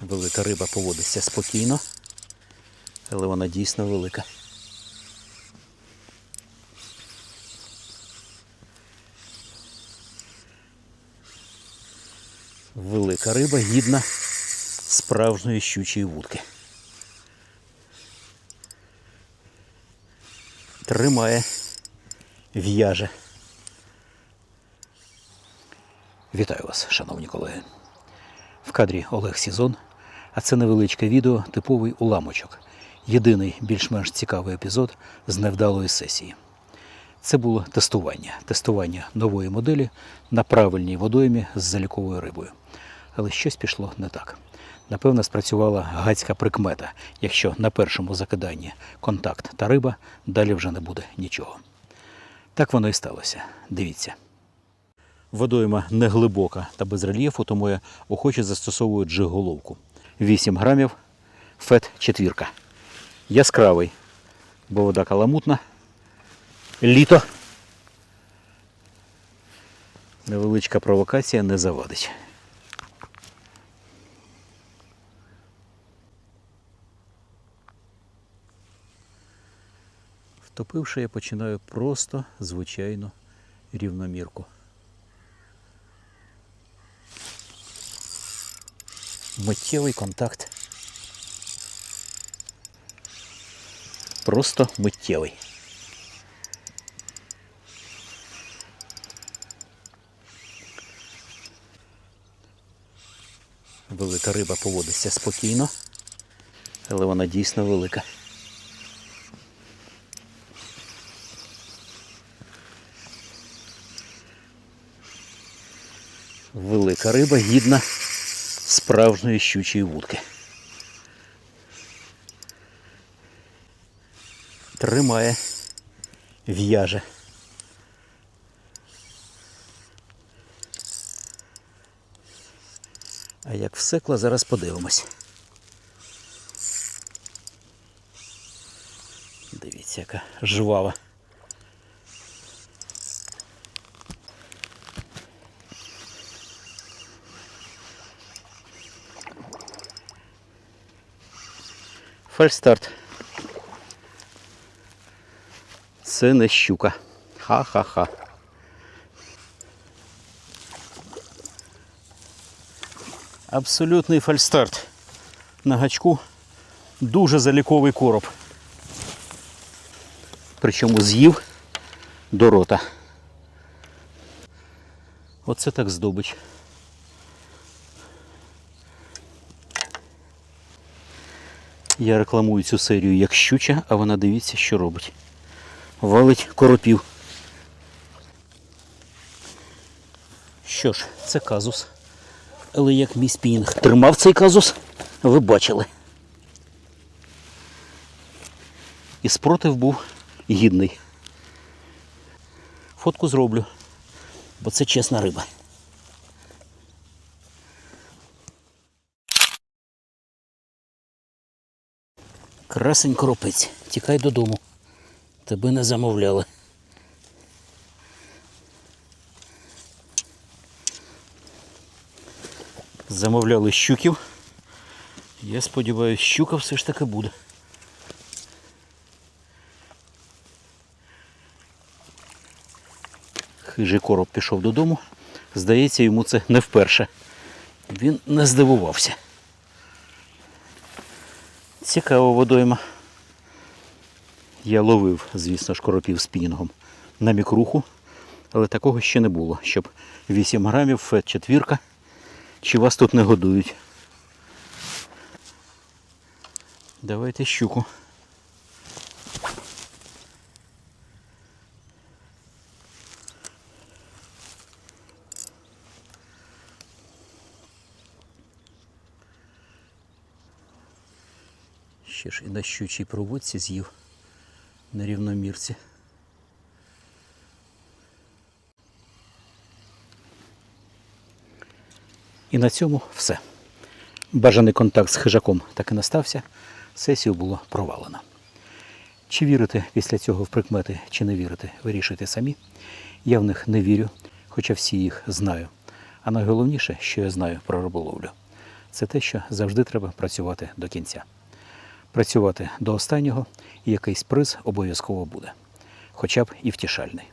Велика риба поводиться спокійно, але вона дійсно велика. Велика риба гідна справжньої щучої вудки. Тримає, в'яже. Вітаю вас, шановні колеги. В кадрі Олег Сізон, а це невеличке відео, типовий уламочок. Єдиний більш-менш цікавий епізод з невдалої сесії. Це було тестування, тестування нової моделі на правильній водоймі з заліковою рибою. Але щось пішло не так. Напевно, спрацювала гацька прикмета. Якщо на першому закиданні контакт та риба, далі вже не буде нічого. Так воно і сталося. Дивіться. Водойма не глибока та без рельєфу, тому я охоче застосовую джиг-головку. 8 грамів, фет четвірка. Яскравий, бо вода каламутна. Літо. Невеличка провокація не завадить. Втопивши, я починаю просто звичайну рівномірку. Миттєвий контакт. Просто миттєвий. Велика риба поводиться спокійно, але вона дійсно велика. Велика риба гідна справжньої щучої вудки. Тримає, в'яже. А як всекла, зараз подивимось. Дивіться, яка жвава. Фальстарт. Це не щука. Ха-ха-ха. Абсолютний фальстарт. На гачку дуже заліковий короб. Причому з'їв до рота. Оце так здобич. Я рекламую цю серію як щуча, а вона дивіться, що робить. Валить коропів. Що ж, це казус. Але як мій спінінг тримав цей казус, ви бачили. І спротив був гідний. Фотку зроблю, бо це чесна риба. Красень коропець, тікай додому. Тебе не замовляли. Замовляли щуків. Я сподіваюся, щука все ж таки буде. Хижий короб пішов додому. Здається, йому це не вперше. Він не здивувався. Цікава водойма. Я ловив, звісно ж, коропів спінінгом на мікруху, але такого ще не було, щоб 8 грамів, фет четвірка. Чи вас тут не годують? Давайте щуку. Ще ж і на щучій проводці з'їв на рівномірці. І на цьому все. Бажаний контакт з хижаком так і не стався. Сесію було провалено. Чи вірите після цього в прикмети, чи не вірите, вирішуйте самі. Я в них не вірю, хоча всі їх знаю. А найголовніше, що я знаю про риболовлю. це те, що завжди треба працювати до кінця. Працювати до останнього, і якийсь приз обов'язково буде, хоча б і втішальний.